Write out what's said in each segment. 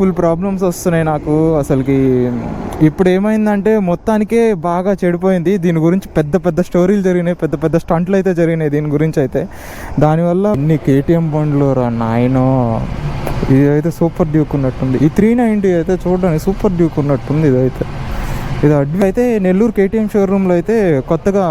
Full problems వస్తున్నాయి నాకు అసలుకి. ఇప్పుడు ఏమైందంటే మొత్తానికే బాగా చెడిపోయింది. దీని గురించి పెద్ద పెద్ద స్టోరీలు జరిగినాయి. పెద్ద పెద్ద స్టంట్లు అయితే జరిగినాయి దీని గురించి అయితే. దానివల్ల నీ కేటీఎం బండ్లు రా నాయనో. ఇది అయితే సూపర్ డ్యూక్ ఉన్నట్టుంది. ఈ త్రీ నైంటీ అయితే చూడడానికి సూపర్ డ్యూక్ ఉన్నట్టుంది ఇదైతే. ఇది అడ్వి అయితే నెల్లూరు కేటీఎం షోరూంలో అయితే కొత్తగా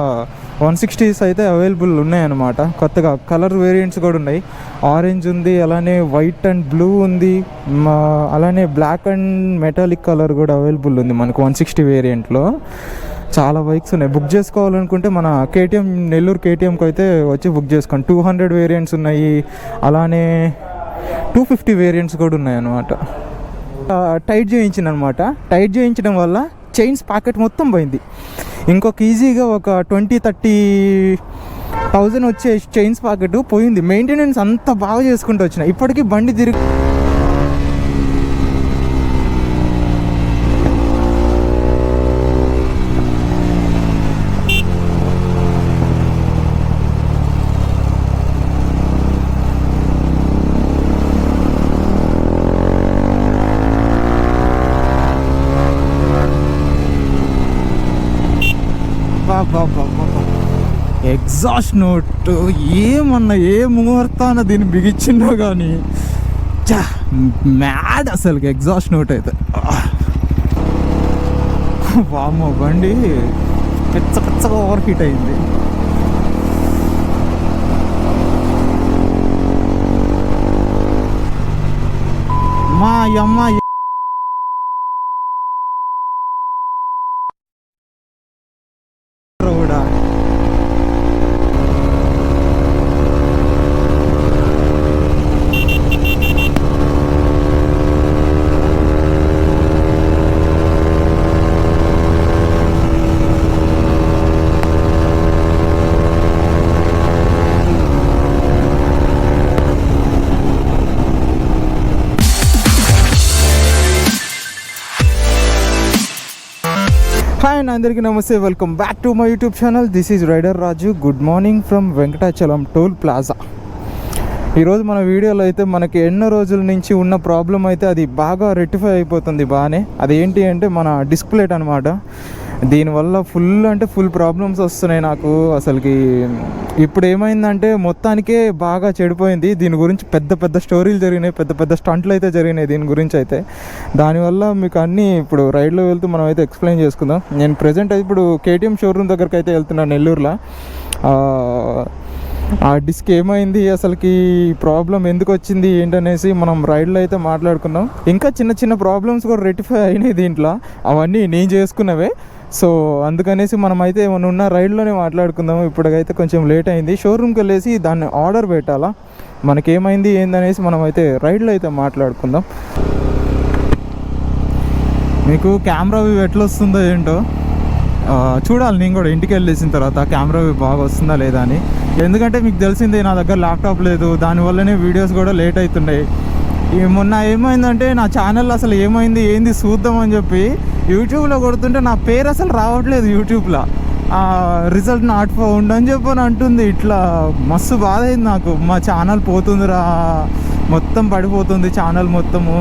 వన్ సిక్స్టీస్ అయితే అవైలబుల్ ఉన్నాయన్నమాట. కొత్తగా కలర్ వేరియంట్స్ కూడా ఉన్నాయి. ఆరెంజ్ ఉంది అలానే వైట్ అండ్ బ్లూ ఉంది మా- అలానే బ్లాక్ అండ్ మెటాలిక్ కలర్ కూడా అవైలబుల్ ఉంది మనకు వన్ సిక్స్టీ వేరియంట్లో చాలా బైక్స్ ఉన్నాయి. బుక్ చేసుకోవాలనుకుంటే మన కేటీఎం నెల్లూరు కేటీఎంకి అయితే వచ్చి బుక్ చేసుకోండి. టూ హండ్రెడ్ వేరియంట్స్ ఉన్నాయి అలానే టూ ఫిఫ్టీ వేరియంట్స్ కూడా ఉన్నాయి అన్నమాట టైట్ చేయించిన అనమాట టైట్ చేయించడం వల్ల చైన్స్ ప్యాకెట్ మొత్తం పోయింది. ఇంకొక ఈజీగా ఒక ట్వంటీ థర్టీ థౌజండ్ వచ్చే చైన్స్ ప్యాకెట్ పోయింది. మెయింటెనెన్స్ అంత బాగా చేసుకుంటూ వచ్చిన. ఇప్పటికీ బండి తిరిగి ఎగ్జాస్ట్ నోట్ ఏమన్నా ఏ ముహూర్తాన దీన్ని బిగించిందో కానీ చా మ్యాడ్ అసలు ఎగ్జాస్ట్ నోట్ అయితే. వామ్మో బండి పిచ్చ పిచ్చగా ఓవర్ హీట్ అయింది. మా అమ్మ అండ్ అందరికీ నమస్తే. Welcome back to my YouTube channel this is rider Raju good morning from Venkatachalam toll plaza ఈరోజు మన వీడియోలో అయితే మనకి ఎన్నో రోజుల నుంచి ఉన్న ప్రాబ్లం అయితే అది బాగా రెక్టిఫై అయిపోతుంది బాగానే. అది ఏంటి అంటే మన డిస్ప్లేట్ అనమాట దీనివల్ల ఫుల్ అంటే ఫుల్ ప్రాబ్లమ్స్ వస్తున్నాయి నాకు అసలుకి. ఇప్పుడు ఏమైందంటే మొత్తానికే బాగా చెడిపోయింది. దీని గురించి పెద్ద పెద్ద స్టోరీలు జరిగినాయి. పెద్ద పెద్ద స్టంట్లు అయితే జరిగినాయి దీని గురించి అయితే. దానివల్ల మీకు అన్నీ ఇప్పుడు రైడ్లో వెళ్తూ మనం అయితే ఎక్స్ప్లెయిన్ చేసుకుందాం. నేను ప్రజెంట్ ఇప్పుడు కేటీఎం షోరూమ్ దగ్గరికి అయితే వెళ్తున్నాను నెల్లూరులో. ఆ, డిస్క్ ఏమైంది? అసలుకి ప్రాబ్లం ఎందుకు వచ్చింది? ఏంటనేసి మనం రైడ్లో అయితే మాట్లాడుకున్నాం ఇంకా చిన్న చిన్న ప్రాబ్లమ్స్ కూడా రెక్టిఫై అయినాయి దీంట్లో. అవన్నీ నేను చేసుకున్నవే. సో అందుకనేసి మనం ఏమైనా ఉన్న రైడ్లోనే మాట్లాడుకుందాము. ఇప్పటికైతే కొంచెం లేట్ అయింది. షోరూమ్కి వెళ్ళేసి దాన్ని ఆర్డర్ పెట్టాలా? మనకేమైంది ఏందనేసి మనం అయితే రైడ్లో అయితే మాట్లాడుకుందాం. మీకు కెమెరా వ్యూ ఎట్లా వస్తుందో ఏంటో చూడాలి. నేను కూడా ఇంటికి వెళ్ళేసిన తర్వాత కెమెరా వ్యూ బాగా వస్తుందా లేదా అని. ఎందుకంటే మీకు తెలిసిందే నా దగ్గర ల్యాప్టాప్ లేదు. దానివల్లనే వీడియోస్ కూడా లేట్ అవుతున్నాయి. మొన్న ఏమైందంటే నా ఛానల్ అసలు ఏమైంది ఏంది చూద్దాం అని చెప్పి యూట్యూబ్లో కొడుతుంటే నా పేరు అసలు రావట్లేదు యూట్యూబ్లో. రిజల్ట్ నాట్ ఫౌండ్ అని చెప్పని అంటుంది. ఇట్లా మస్తు బాధ అయింది నాకు. మా ఛానల్ పోతుందిరా. మొత్తం పడిపోతుంది ఛానల్ మొత్తము.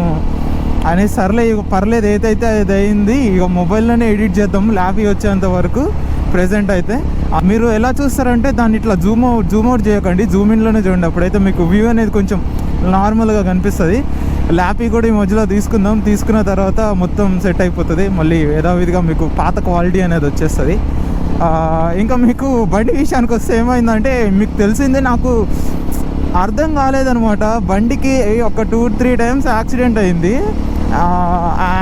అనే సర్లే ఇక పర్లేదు ఏదైతే అది అయింది ఇక మొబైల్లోనే ఎడిట్ చేద్దాం ల్యాబ్ వచ్చేంత వరకు ప్రెసెంట్ అయితే. మీరు ఎలా చూస్తారంటే దాన్ని ఇట్లా జూమ్ అవుట్ జూమ్ అవుట్ చేయకండి. జూమ్ ఇన్లోనే చూడండి. అప్పుడైతే మీకు వ్యూ అనేది కొంచెం నార్మల్గా కనిపిస్తుంది. ల్యాపీ కూడా ఈ మధ్యలో తీసుకుందాం. తీసుకున్న తర్వాత మొత్తం సెట్ అయిపోతుంది. మళ్ళీ యథావిధిగా మీకు పాత క్వాలిటీ అనేది వచ్చేస్తుంది. ఇంకా మీకు బండి విషయానికి వస్తే ఏమైందంటే మీకు తెలిసిందే నాకు అర్థం కాలేదనమాట బండికి ఒక టూ త్రీ టైమ్స్ యాక్సిడెంట్ అయింది.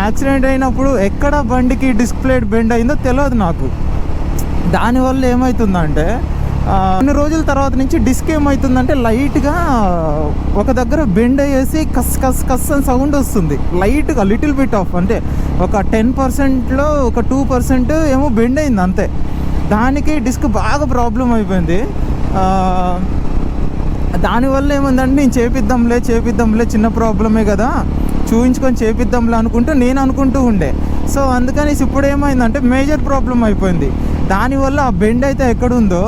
యాక్సిడెంట్ అయినప్పుడు ఎక్కడ బండికి డిస్ప్లేట్ బెండ్ అయిందో తెలియదు నాకు. దానివల్ల ఏమవుతుందంటే కొన్ని రోజుల తర్వాత నుంచి డిస్క్ ఏమవుతుందంటే లైట్గా ఒక దగ్గర బెండ్ అయ్యేసి కస్ కస్ కస్ అని సౌండ్ వస్తుంది. లైట్గా లిటిల్ బిట్ ఆఫ్ అంటే ఒక టెన్ పర్సెంట్లో ఒక టూ పర్సెంట్ ఏమో బెండ్ అయింది అంతే. దానికి డిస్క్ బాగా ప్రాబ్లం అయిపోయింది. దానివల్ల ఏముందంటే నేను చేపిద్దాంలే చేపిద్దాంలే చిన్న ప్రాబ్లమే కదా. చూపించుకొని చేపిద్దాంలే అనుకుంటూ నేను అనుకుంటూ ఉండే. సో అందుకని ఇప్పుడు ఏమైందంటే మేజర్ ప్రాబ్లం అయిపోయింది. దానివల్ల ఆ బెండ్ అయితే ఎక్కడుందో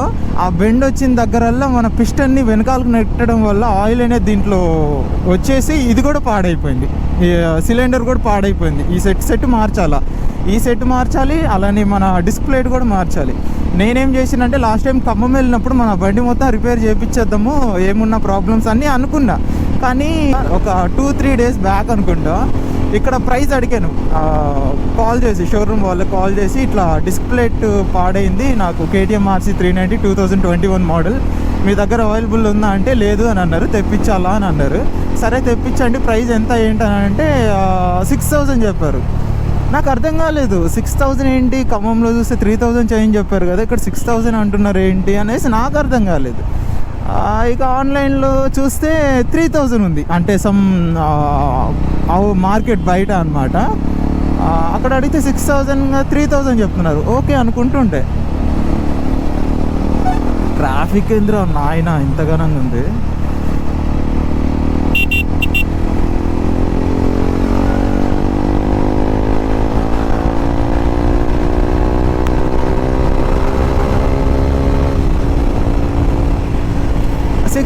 ఆ బెండ్ వచ్చిన దగ్గరల్లో మన పిస్టన్ని వెనకాలకు నెట్టడం వల్ల ఆయిల్ అనేది దీంట్లో వచ్చేసి ఇది కూడా పాడైపోయింది. సిలిండర్ కూడా పాడైపోయింది. ఈ సెట్ సెట్ మార్చాలా? ఈ సెట్ మార్చాలి అలానే మన డిస్ప్లేట్ కూడా మార్చాలి. నేనేం చేసినంటే లాస్ట్ టైం ఖమ్మం వెళ్ళినప్పుడు మన బండి మొత్తం రిపేర్ చేయించేద్దాము ఏమున్న ప్రాబ్లమ్స్ అన్నీ అనుకున్నా. కానీ ఒక టూ త్రీ డేస్ బ్యాక్ అనుకుంటా ఇక్కడ ప్రైస్ అడిగాను. కాల్ చేసి షోరూమ్ వాళ్ళకి కాల్ చేసి ఇట్లా డిస్ప్లేట్ పాడైంది. నాకు KTM RC three ninety two thousand twenty one model. మీ దగ్గర అవైలబుల్ ఉందా అంటే లేదు అని అన్నారు. తెప్పించాలా అని అన్నారు. సరే తెప్పించండి. ప్రైస్ ఎంత ఏంటని అంటే సిక్స్ థౌజండ్ చెప్పారు. నాకు అర్థం కాలేదు. సిక్స్ థౌజండ్ ఏంటి? ఖమ్మంలో చూస్తే త్రీ థౌజండ్ చేంజ్ చెప్పారు కదా. ఇక్కడ సిక్స్ థౌజండ్ అంటున్నారు ఏంటి అనేసి నాకు అర్థం కాలేదు. ఇక ఆన్లైన్లో చూస్తే త్రీ థౌజండ్ ఉంది. అంటే సమ్ మార్కెట్ బయట అనమాట అక్కడ అడిగితే సిక్స్ థౌజండ్ త్రీ థౌజండ్ చెప్తున్నారు. ఓకే అనుకుంటుంటే. ట్రాఫిక్ ఏంద్రా నాయన ఇంతగానంగా ఉంది.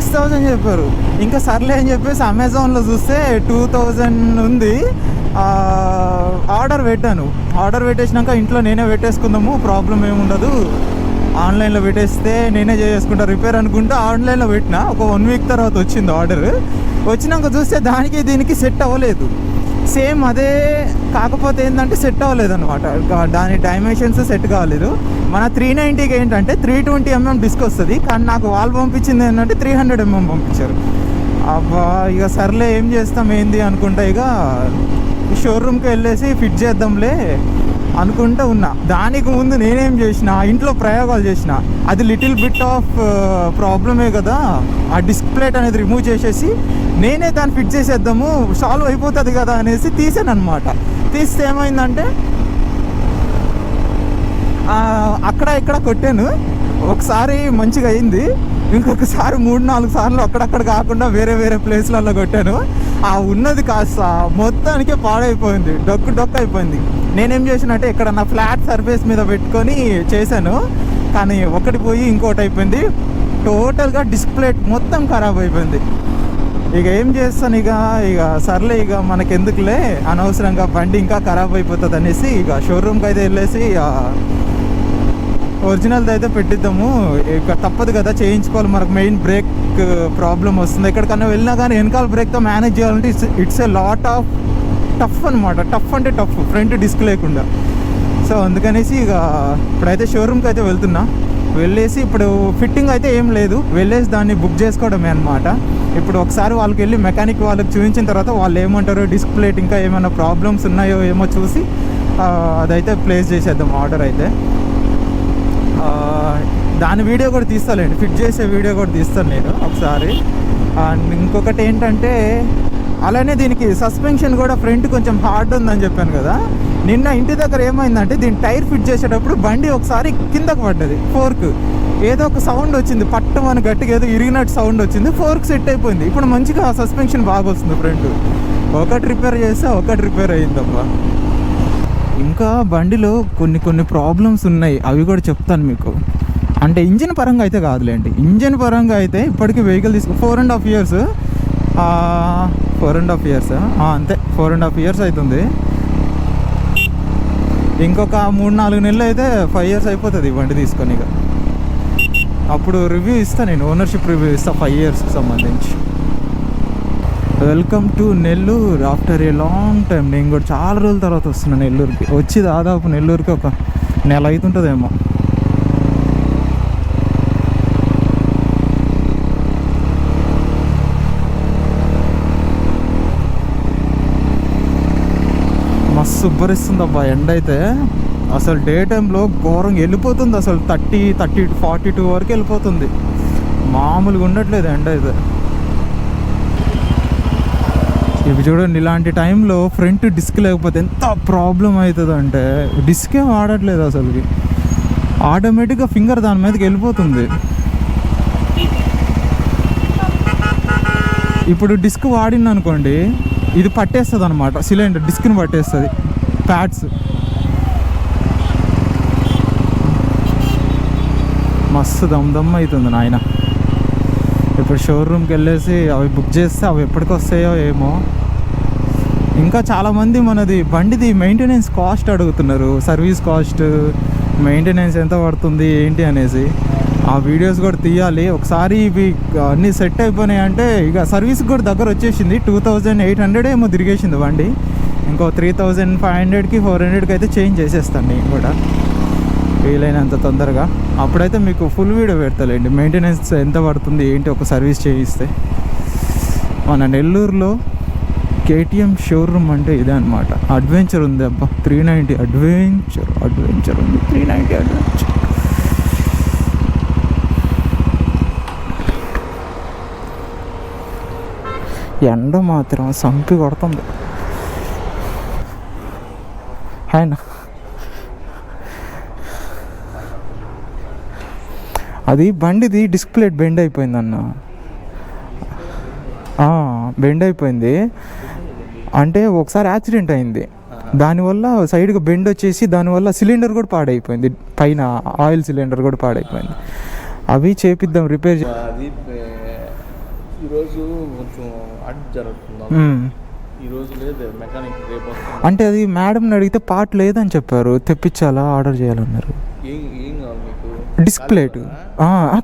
సిక్స్ థౌజండ్ చెప్పారు. ఇంకా సర్లే అని చెప్పేసి అమెజాన్లో చూస్తే టూ థౌజండ్ ఉంది. ఆర్డర్ పెట్టాను. ఆర్డర్ పెట్టేసినాక ఇంట్లో నేనే పెట్టేసుకుందాము ప్రాబ్లం ఏముండదు ఆన్లైన్లో పెట్టేస్తే నేనే చేసుకుంటా రిపేర్ అనుకుంటా ఆన్లైన్లో పెట్టిన. ఒక వన్ వీక్ తర్వాత వచ్చింది ఆర్డర్ వచ్చినాక చూస్తే దానికి దీనికి సెట్ అవ్వలేదు. సేమ్ అదే కాకపోతే ఏంటంటే సెట్ అవ్వలేదు అనమాట దాని డైమెన్షన్స్ సెట్ కావలేదు మన త్రీ నైంటీకి ఏంటంటే త్రీ ట్వంటీ ఎంఎం డిస్క్ వస్తుంది. కానీ నాకు వాళ్ళు పంపించింది ఏంటంటే త్రీ హండ్రెడ్ ఎంఎం పంపించారు. అబ్బా ఇక సర్లే ఏం చేస్తాం ఏంది అనుకుంటా ఇక షోరూమ్కి వెళ్ళేసి ఫిట్ చేద్దాంలే. అనుకుంటూ ఉన్నా. దానికి ముందు నేనేం చేసిన ఇంట్లో ప్రయోగాలు చేసిన అది లిటిల్ బిట్ ఆఫ్ ప్రాబ్లమే కదా. ఆ డిస్ప్లేట్ అనేది రిమూవ్ చేసేసి నేనే దాన్ని ఫిట్ చేసేద్దాము సాల్వ్ అయిపోతుంది కదా అనేసి తీసాను అనమాట తీస్తే ఏమైందంటే అక్కడ ఇక్కడ కొట్టాను. ఒకసారి మంచిగా అయింది. ఇంకొకసారి మూడు నాలుగు సార్లు అక్కడక్కడ కాకుండా వేరే వేరే ప్లేస్లలో కొట్టాను. ఆ ఉన్నది కాస్త మొత్తానికే పాడైపోయింది. డొక్కు డొక్కు అయిపోయింది. నేనేం చేసినట్టే ఇక్కడ నా ఫ్లాట్ సర్ఫేస్ మీద పెట్టుకొని చేశాను. కానీ ఒకటి పోయి ఇంకోటి అయిపోయింది. టోటల్గా డిస్ప్లేట్ మొత్తం ఖరాబ్ అయిపోయింది. ఇక ఏం చేస్తాను ఇక? ఇక సర్లే ఇక మనకెందుకులే? అనవసరంగా బండి ఇంకా ఖరాబ్ అయిపోతుంది అనేసి ఇక షోరూమ్కి అయితే వెళ్ళేసి ఒరిజినల్ది అయితే పెట్టిద్దాము. ఇక తప్పదు కదా చేయించుకోవాలి. మనకు మెయిన్ బ్రేక్ ప్రాబ్లం వస్తుంది. ఎక్కడికన్నా వెళ్ళినా కానీ వెనకాల బ్రేక్తో మేనేజ్ చేయాలంటే it's it's a lot of tough అనమాట టఫ్ అంటే టఫ్ ఫ్రంట్ డిస్క్ లేకుండా. సో అందుకనేసి ఇక ఇప్పుడైతే షోరూమ్కి అయితే వెళ్తున్నా. వెళ్ళేసి ఇప్పుడు ఫిట్టింగ్ అయితే ఏం లేదు. వెళ్ళేసి దాన్ని బుక్ చేసుకోవడమే అనమాట ఇప్పుడు ఒకసారి వాళ్ళకి వెళ్ళి మెకానిక్ వాళ్ళకి చూపించిన తర్వాత వాళ్ళు ఏమంటారు డిస్క్ ప్లేట్ ఇంకా ఏమైనా ప్రాబ్లమ్స్ ఉన్నాయో ఏమో చూసి అదైతే ప్లేస్ చేసేద్దాం ఆర్డర్ అయితే. దాని వీడియో కూడా తీస్తాలేండి. ఫిట్ చేసే వీడియో కూడా తీస్తాను నేను ఒకసారి. అండ్ ఇంకొకటి ఏంటంటే అలానే దీనికి సస్పెన్షన్ కూడా ఫ్రంట్ కొంచెం హార్డ్ ఉందని చెప్పాను కదా. నిన్న ఇంటి దగ్గర ఏమైందంటే దీని టైర్ ఫిట్ చేసేటప్పుడు బండి ఒకసారి కిందకు పడ్డది ఫోర్క్ ఏదో ఒక సౌండ్ వచ్చింది పట్టం అని గట్టిగా ఏదో ఇరిగినట్టు సౌండ్ వచ్చింది ఫోర్క్ సెట్ అయిపోయింది. ఇప్పుడు మంచిగా సస్పెన్షన్ బాగా వస్తుంది ఫ్రంట్ ఒకటి రిపేర్ చేస్తే ఒకటి రిపేర్ అయ్యిందబ్బా ఇంకా బండిలో కొన్ని కొన్ని ప్రాబ్లమ్స్ ఉన్నాయి. అవి కూడా చెప్తాను మీకు. అంటే ఇంజిన్ పరంగా అయితే కాదులేండి. ఇంజిన్ పరంగా అయితే ఇప్పటికీ వెహికల్ తీసుకు four and half years four and half years అంతే ఫోర్ అండ్ హాఫ్ ఇయర్స్ అవుతుంది ఇంకొక మూడు నాలుగు నెలలు అయితే ఫైవ్ ఇయర్స్ అయిపోతుంది బండి తీసుకొని ఇక. అప్పుడు రివ్యూ ఇస్తాను నేను ఓనర్షిప్ రివ్యూ ఇస్తా ఫైవ్ ఇయర్స్కి సంబంధించి. Welcome to Nellore after a long time నేను కూడా చాలా రోజుల తర్వాత వస్తున్నాను నెల్లూరుకి. వచ్చి దాదాపు నెల్లూరుకి ఒక నెల అవుతుంటుందేమో మస్తు అబ్బా ఎండ అయితే. అసలు డే టైంలో ఘోరంగా వెళ్ళిపోతుంది అసలు థర్టీ థర్టీ ఫార్టీ టూ వరకు వెళ్ళిపోతుంది. మామూలుగా ఉండట్లేదు ఎండ అయితే. ఇవి చూడండి ఇలాంటి టైంలో ఫ్రంట్ డిస్క్ లేకపోతే ఎంత ప్రాబ్లం అవుతుంది అంటే డిస్కే వాడట్లేదు అసలుకి. ఆటోమేటిక్గా ఫింగర్ దాని మీదకి వెళ్ళిపోతుంది. ఇప్పుడు డిస్క్ వాడింది అనుకోండి ఇది పట్టేస్తుంది అనమాట సిలిండర్ డిస్క్ని పట్టేస్తుంది. ప్యాడ్స్. మస్తు దమ్ దమ్ అవుతుంది నాయన. ఇప్పుడు షోరూమ్కి వెళ్ళేసి అవి బుక్ చేస్తే అవి ఎప్పటికి వస్తాయో ఏమో. ఇంకా చాలామంది మనది బండిది మెయింటెనెన్స్ కాస్ట్ అడుగుతున్నారు. సర్వీస్ కాస్ట్ మెయింటెనెన్స్ ఎంత పడుతుంది ఏంటి అనేసి. ఆ వీడియోస్ కూడా తీయాలి. ఒకసారి ఇవి అన్నీ సెట్ అయిపోయినాయి అంటే ఇక సర్వీస్ కూడా దగ్గర వచ్చేసింది. టూ థౌజండ్ ఎయిట్ హండ్రెడ్ ఏమో తిరిగేసింది బండి. ఇంకో త్రీ థౌజండ్ ఫైవ్ హండ్రెడ్కి ఫోర్ హండ్రెడ్కి అయితే చేంజ్ చేసేస్తాను నేను కూడా. వీలైనంత తొందరగా. అప్పుడైతే మీకు ఫుల్ వీడియో పెడతాలేండి. మెయింటెనెన్స్ ఎంత పడుతుంది ఏంటి ఒక సర్వీస్ చేయిస్తే. మన నెల్లూరులో కేటీఎం షోరూమ్ అంటే ఇదే అనమాట అడ్వెంచర్ ఉంది అబ్బా. త్రీ నైంటీ అడ్వెంచర్ అడ్వెంచర్ ఉంది. త్రీ నైంటీ అడ్వెంచర్ ఎండ మాత్రం సంపి కొడుతుంది. ఆయన. అది బండిది డిస్ప్లే బెండ్ అయిపోయిందన్న. బెండ్ అయిపోయింది. అంటే ఒకసారి యాక్సిడెంట్ అయింది. దానివల్ల సైడ్కి బెండ్ వచ్చేసి దానివల్ల సిలిండర్ కూడా పాడైపోయింది. పైన ఆయిల్ సిలిండర్ కూడా పాడైపోయింది. అవి చేపిద్దాం రిపేర్ ఈరోజు కొంచెం అడ్ జరుగుతుంది? ఈరోజు లేదు మెకానిక్ రేపు అంటే అది మేడంని అడిగితే పార్ట్ లేదని చెప్పారు తెప్పించాలా ఆర్డర్ చేయాలన్నారు. ఏం ఏం కావాలి మీకు? Disc plate.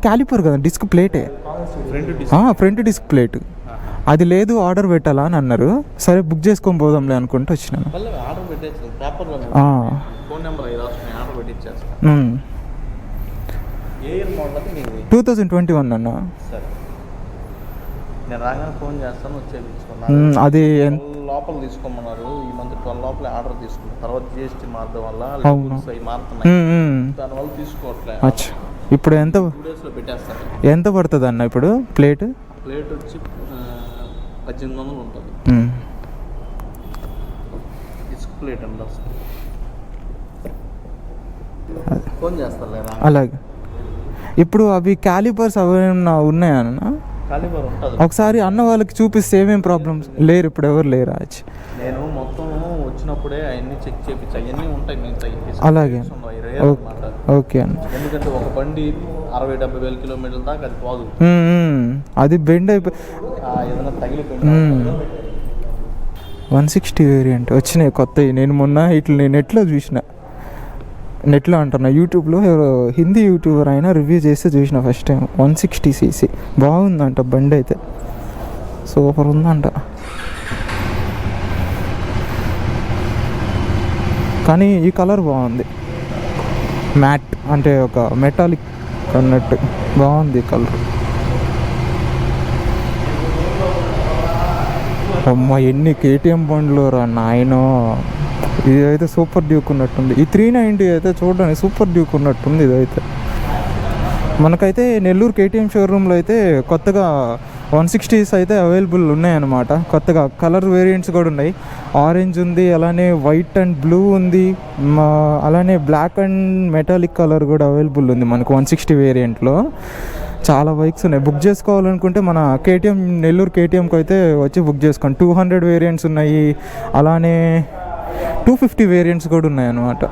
క్యాలిపర్ కదా డిస్క్ ప్లేటే. Front disc. ప్లేట్. అది లేదు ఆర్డర్ పెట్టాలా అని అన్నారు. సరే బుక్ చేసుకొని పోదాంలే అనుకుంటూ వచ్చినాను. టూ థౌజండ్ ట్వంటీ వన్ అన్న. సరే. నేను రాగానే ఫోన్ చేస్తాను వచ్చేపించుకున్నాను అది లోపల తీసుకోమన్నారు. ఈ మంత్ ట్వెల్వ్ లోపల ఆర్డర్ తీసుకున్నాను తర్వాత జిఎస్టీ మారడం వల్ల అవి మారుతున్నాయి. దానివల్ల తీసుకోవట్లే. అచ్చా. ఇప్పుడు ఎంత ఎంత పడుతుంది అన్న ఇప్పుడు ప్లేట్? ప్లేట్ వచ్చి పద్దెనిమిది వందలు ఉంటుంది. ప్లేట్ అండి ఫోన్ చేస్తాను అలాగే. ఇప్పుడు అవి క్యాలిపర్స్ అవి ఏమన్నా ఉన్నాయా అన్న? కాలిబర్ ఉంటుంది. ఒకసారి అన్న వాళ్ళకి చూపిస్తే ఏమేం ప్రాబ్లమ్స్ లేరు ఇప్పుడు ఎవరు లేరు నేను మొత్తం వచ్చినప్పుడే అవన్నీ చెక్ చేపించి అవన్నీ ఉంటాయి మిగతా అలాగే. ఓ- అనమాట ఓకే అన్న. ఎందుకంటే ఒక బండి అరవై డెబ్బై వేల కిలోమీటర్ల దాకా అది పోదు. అది బెండ్ అయిపోయి ఏదైనా తగిలిపోయింది వన్ సిక్స్టీ వేరియంట్. వచ్చినాయి కొత్తవి. నేను మొన్న ఇట్లా నేను నెట్లో చూసిన. నెట్లో అంటున్నా యూట్యూబ్లో ఎవరో హిందీ యూట్యూబర్ అయినా రివ్యూ చేస్తే చూసిన first time one sixty CC. బాగుందంట బండి అయితే. సూపర్ ఉందంట. కానీ ఈ కలర్ బాగుంది. మ్యాట్ అంటే ఒక మెటాలిక్ అన్నట్టు బాగుంది కలర్. అమ్మ ఎన్ని కేటీఎం బండ్లు రా నాయనో. ఇది అయితే సూపర్ డ్యూక్ ఉన్నట్టుంది. ఈ త్రీ నైంటీ అయితే చూడడానికి సూపర్ డ్యూక్ ఉన్నట్టుంది ఇదైతే. మనకైతే నెల్లూరు కేటీఎం షోరూంలో అయితే కొత్తగా వన్ సిక్స్టీస్ అయితే అవైలబుల్ ఉన్నాయన్నమాట. కొత్తగా కలర్ వేరియంట్స్ కూడా ఉన్నాయి. ఆరెంజ్ ఉంది అలానే వైట్ అండ్ బ్లూ ఉంది మా అలానే బ్లాక్ అండ్ మెటాలిక్ కలర్ కూడా అవైలబుల్ ఉంది మనకు వన్ సిక్స్టీ వేరియంట్లో. చాలా బైక్స్ ఉన్నాయి. బుక్ చేసుకోవాలనుకుంటే మన కేటీఎం నెల్లూరు కేటీఎంకి అయితే వచ్చి బుక్ చేసుకోండి. టూ హండ్రెడ్ వేరియంట్స్ ఉన్నాయి. అలానే టూ ఫిఫ్టీ వేరియంట్స్ కూడా ఉన్నాయన్నమాట.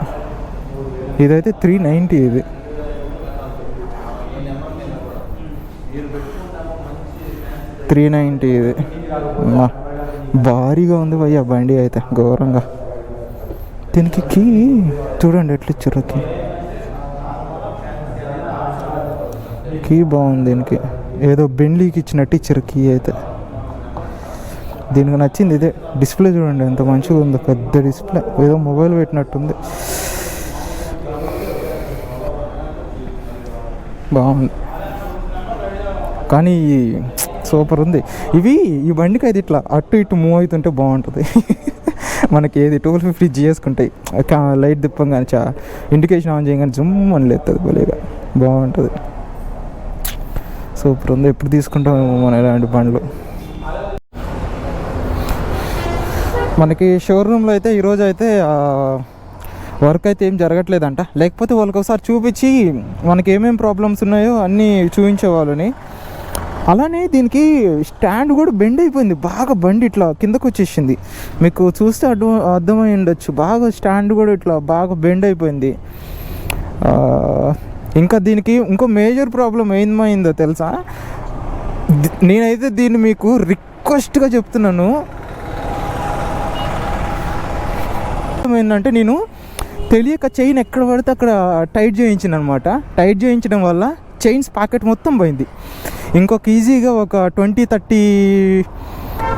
ఇదైతే త్రీ నైంటీ ఇది. త్రీ నైంటీ ఇది. అమ్మా, భారీగా ఉంది భయ్య బండి అయితే ఘోరంగా. దీనికి కీ చూడండి ఎట్లా ఇచ్చారు కీ కీ బాగుంది దీనికి. ఏదో బెండ్లీకి ఇచ్చినట్టు ఇచ్చారు కీ అయితే. దీనికి నచ్చింది ఇదే. డిస్ప్లే చూడండి ఎంత మంచిగా ఉందో. పెద్ద డిస్ప్లే. ఏదో మొబైల్ పెట్టినట్టుంది. బాగుంది. కానీ సూపర్ ఉంది. ఇవి ఈ బండికి అయితే ఇట్లా అటు ఇటు మూవ్ అవుతుంటే బాగుంటుంది. మనకి ఏది ట్వెల్వ్ ఫిఫ్టీ జిఎస్కుంటాయి లైట్ తిప్పంగానే చా ఇండికేషన్ ఆన్ చేయగానే జుమ్ అని లేస్తుంది భలేగా. బాగుంటుంది. సూపర్ ఉంది. ఎప్పుడు తీసుకుంటామేమో మనం ఇలాంటి బండ్లు. మనకి షోరూంలో అయితే ఈరోజు అయితే వర్క్ అయితే ఏం జరగట్లేదంట. లేకపోతే వాళ్ళకి ఒకసారి చూపించి మనకి ఏమేమి ప్రాబ్లమ్స్ ఉన్నాయో అన్నీ చూపించేవాళ్ళని అలానే దీనికి స్టాండ్ కూడా బెండ్ అయిపోయింది. బాగా బండి ఇట్లా కిందకు వచ్చేసింది. మీకు చూస్తే అర్థం అర్థమై ఉండొచ్చు. బాగా స్టాండ్ కూడా ఇట్లా బాగా బెండ్ అయిపోయింది. ఇంకా దీనికి ఇంకో మేజర్ ప్రాబ్లం ఏమైందో తెలుసా? నేనైతే దీన్ని మీకు రిక్వెస్ట్గా చెప్తున్నాను. ఏంటంటే నేను తెలియక చైన్ ఎక్కడ పడితే అక్కడ టైట్ చేయించిన అనమాట టైట్ చేయించడం వల్ల చైన్స్ పాకెట్ మొత్తం పోయింది. ఇంకొక ఈజీగా ఒక ట్వంటీ థర్టీ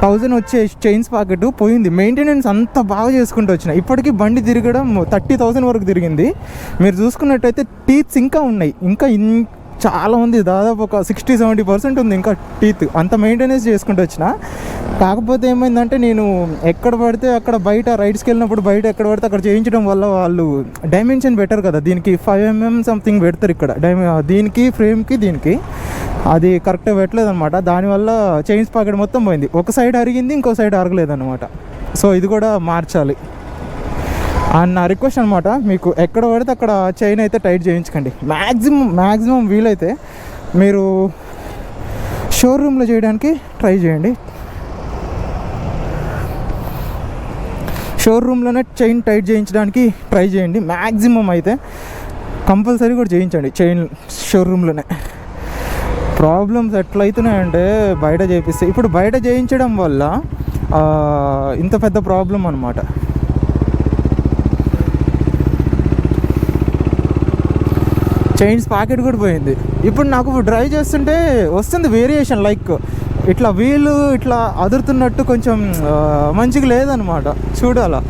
థౌజండ్ వచ్చే చైన్స్ పాకెట్ పోయింది. మెయింటెనెన్స్ అంత బాగా చేసుకుంటూ వచ్చిన. ఇప్పటికీ బండి తిరగడం థర్టీ థౌజండ్ వరకు తిరిగింది. మీరు చూసుకున్నట్టయితే టీత్స్ ఇంకా ఉన్నాయి. ఇంకా చాలా ఉంది దాదాపు ఒక సిక్స్టీ సెవెంటీ పర్సెంట్ ఉంది ఇంకా టీత్ అంత మెయింటెనెన్స్ చేసుకుంటూ వచ్చిన. కాకపోతే ఏమైందంటే నేను ఎక్కడ పడితే అక్కడ బయట రైడ్స్కి వెళ్ళినప్పుడు బయట ఎక్కడ పడితే అక్కడ చేయించడం వల్ల వాళ్ళు డైమెన్షన్ బెటర్ కదా. దీనికి ఫైవ్ ఎంఎం సంథింగ్ పెడతారు ఇక్కడ. డైమె దీనికి ఫ్రేమ్కి దీనికి. అది కరెక్ట్గా పెట్టలేదు అనమాట దానివల్ల చైన్స్ పాకెట్ మొత్తం పోయింది. ఒక సైడ్ అరిగింది ఇంకో సైడ్ అరగలేదు అనమాట సో ఇది కూడా మార్చాలి. అండ్ నా రిక్వెస్ట్ అనమాట మీకు ఎక్కడ పడితే అక్కడ చైన్ అయితే టైట్ చేయించకండి. మ్యాక్సిమం మ్యాక్సిమం వీలైతే మీరు షోరూంలో చేయడానికి ట్రై చేయండి. షోరూంలోనే చైన్ టైట్ చేయించడానికి ట్రై చేయండి. మ్యాక్సిమం అయితే కంపల్సరీ కూడా చేయించండి చైన్ షోరూంలోనే ప్రాబ్లమ్స్ ఎట్లయితున్నాయంటే బయట చేపిస్తే ఇప్పుడు బయట చేయించడం వల్ల ఇంత పెద్ద ప్రాబ్లం అనమాట చైన్స్ ప్యాకెట్ కూడా పోయింది. ఇప్పుడు నాకు డ్రైవ్ చేస్తుంటే వస్తుంది వేరియేషన్ లైక్ ఇట్లా వీలు ఇట్లా అదురుతున్నట్టు కొంచెం మంచిగా లేదనమాట. చూడాలా.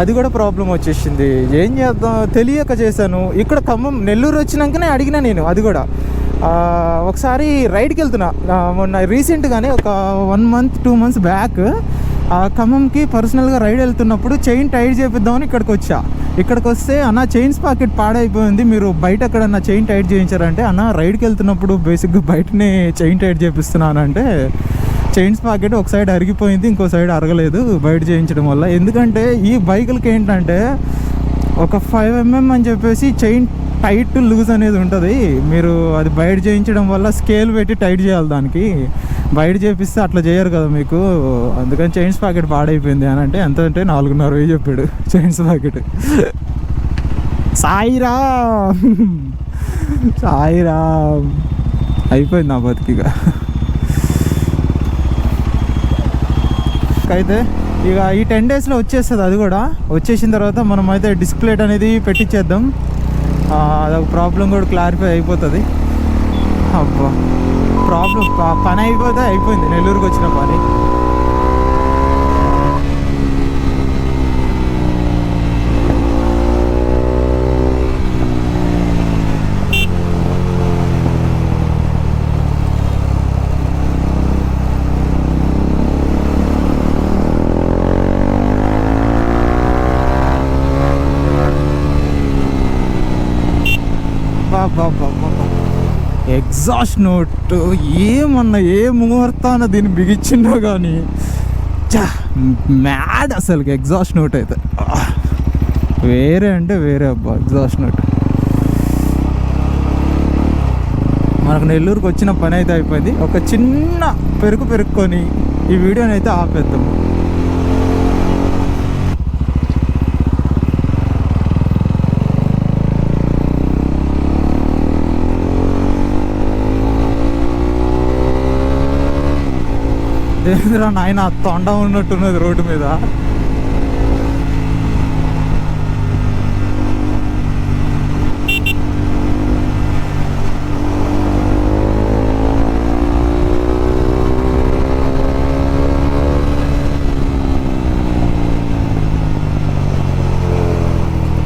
అది కూడా ప్రాబ్లం వచ్చేసింది. ఏం చేద్దాం? తెలియక చేశాను. ఇక్కడ ఖమ్మం నెల్లూరు వచ్చినాకనే అడిగినా నేను అది కూడా. ఒకసారి రైడ్కి వెళ్తున్నా. మొన్న రీసెంట్గానే ఒక one month two months back ఆ ఖమ్మంకి పర్సనల్గా రైడ్ వెళ్తున్నప్పుడు చైన్ టైట్ చేపిద్దామని ఇక్కడికి వచ్చా. ఇక్కడికి వస్తే అన్న చైన్స్ పాకెట్ పాడైపోయింది. మీరు బయట ఎక్కడన్నా చైన్ టైట్ చేయించారంటే అన్న రైడ్కి వెళ్తున్నప్పుడు బేసిక్గా బయటనే చైన్ టైట్ చేపిస్తున్నానంటే చైన్స్ పాకెట్ ఒక సైడ్ అరిగిపోయింది ఇంకో సైడ్ అరగలేదు బయట చేయించడం వల్ల. ఎందుకంటే ఈ బైకులకి ఏంటంటే ఒక ఫైవ్ ఎంఎం అని చెప్పేసి చైన్ టైట్ లూజ్ అనేది ఉంటుంది. మీరు అది బయట చేయించడం వల్ల స్కేల్ పెట్టి టైట్ చేయాలి దానికి. బయట చేపిస్తే అట్లా చేయరు కదా మీకు. అందుకని చైన్స్ ప్యాకెట్ పాడైపోయింది అని అంటే ఎంత అంటే నాలుగున్నర వెయ్యి చెప్పాడు చైన్స్ ప్యాకెట్ సాయిరా సాయిరా అయిపోయింది నా బతికిగా అయితే ఇక ఈ టెన్ డేస్లో వచ్చేస్తుంది అది కూడా. వచ్చేసిన తర్వాత మనం అయితే డిస్ప్లేట్ అనేది పెట్టించేద్దాం అదొక ప్రాబ్లం కూడా క్లారిఫై అయిపోతుంది. అబ్బా. ప్రాబ్లం పని అయిపోతే అయిపోయింది. నెల్లూరుకి వచ్చిన పని. ఎగ్జాస్ట్ నోట్ ఏమన్నా ఏ ముహూర్తాన దీన్ని బిగించిండో కానీ మ్యాడ్ అసలు ఎగ్జాస్ట్ నోట్ అయితే. వేరే అంటే వేరే అబ్బా ఎగ్జాస్ట్ నోట్ మనకు నెల్లూరుకు వచ్చిన పని అయితే అయిపోయింది. ఒక చిన్న పెరుగు పెరుక్కొని ఈ వీడియోని అయితే ఆపేద్దాము లేదురా నాయన తొండ ఉన్నట్టున్నది రోడ్డు మీద.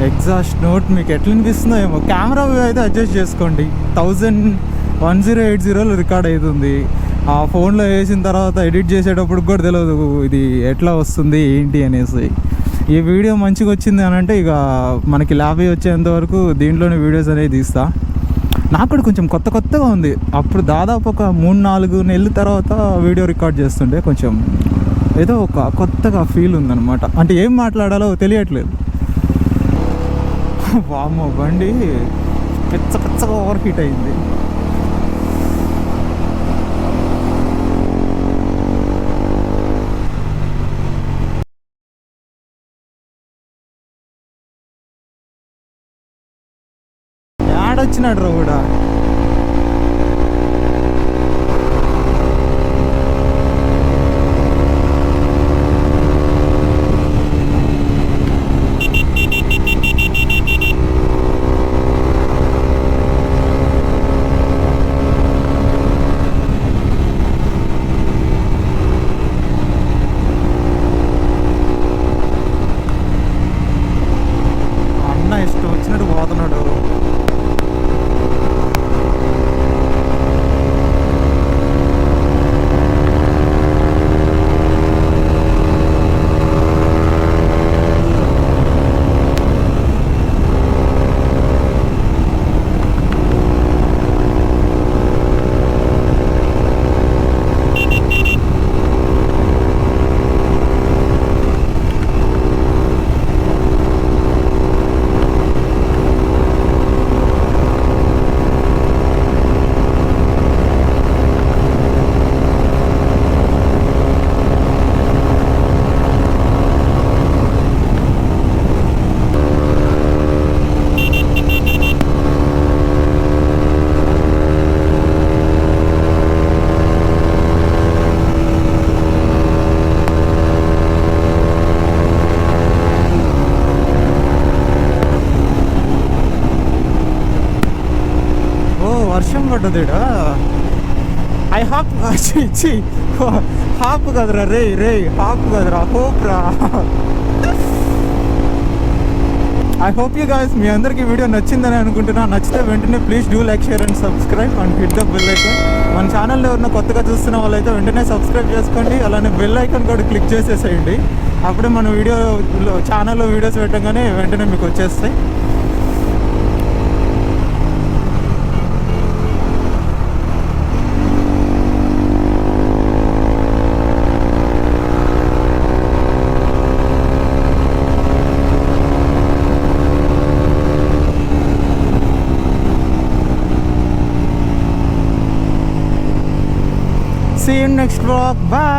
ఎగ్జాస్ట్ నోట్ మీకు ఎట్లా అనిపిస్తుందో ఏమో. కెమెరా అయితే అడ్జస్ట్ చేసుకోండి. థౌజండ్ వన్ జీరో ఎయిట్ జీరోలో రికార్డ్ అవుతుంది ఆ ఫోన్లో వేసిన తర్వాత ఎడిట్ చేసేటప్పుడు కూడా తెలియదు ఇది ఎట్లా వస్తుంది ఏంటి అనేసి. ఈ వీడియో మంచిగా వచ్చింది అని అంటే ఇక మనకి ల్యాబ్ వచ్చేంత వరకు దీంట్లోనే వీడియోస్ అనేది తీస్తా. నాకు కూడా కొంచెం కొత్త కొత్తగా ఉంది. అప్పుడు దాదాపు ఒక మూడు నాలుగు నెలల తర్వాత వీడియో రికార్డ్ చేస్తుండే కొంచెం ఏదో ఒక కొత్తగా ఫీల్ ఉందన్నమాట. అంటే ఏం మాట్లాడాలో తెలియట్లేదు. వామ్మో బండి పిచ్చ పిచ్చగా ఓవర్ హీట్ అయింది. యాడొచ్చినాడు రా కూడా పడ్డది ఐ హాప్ ఇచ్చి హాప్ కదరా రే రే హాప్ కదరా హోప్ రా ఐ హోప్ యూ గాయస్ మీ అందరికీ వీడియో నచ్చిందని అనుకుంటున్నా. నచ్చితే వెంటనే please do like share and subscribe and hit the bell icon మన ఛానల్లో ఎవరైనా కొత్తగా చూస్తున్న వాళ్ళైతే వెంటనే సబ్స్క్రైబ్ చేసుకోండి. అలానే బెల్ ఐకాన్ కూడా క్లిక్ చేసేసేయండి. అప్పుడే మన వీడియో ఛానల్లో వీడియోస్ పెట్టగానే వెంటనే మీకు వచ్చేస్తాయి. See you next vlog. Bye.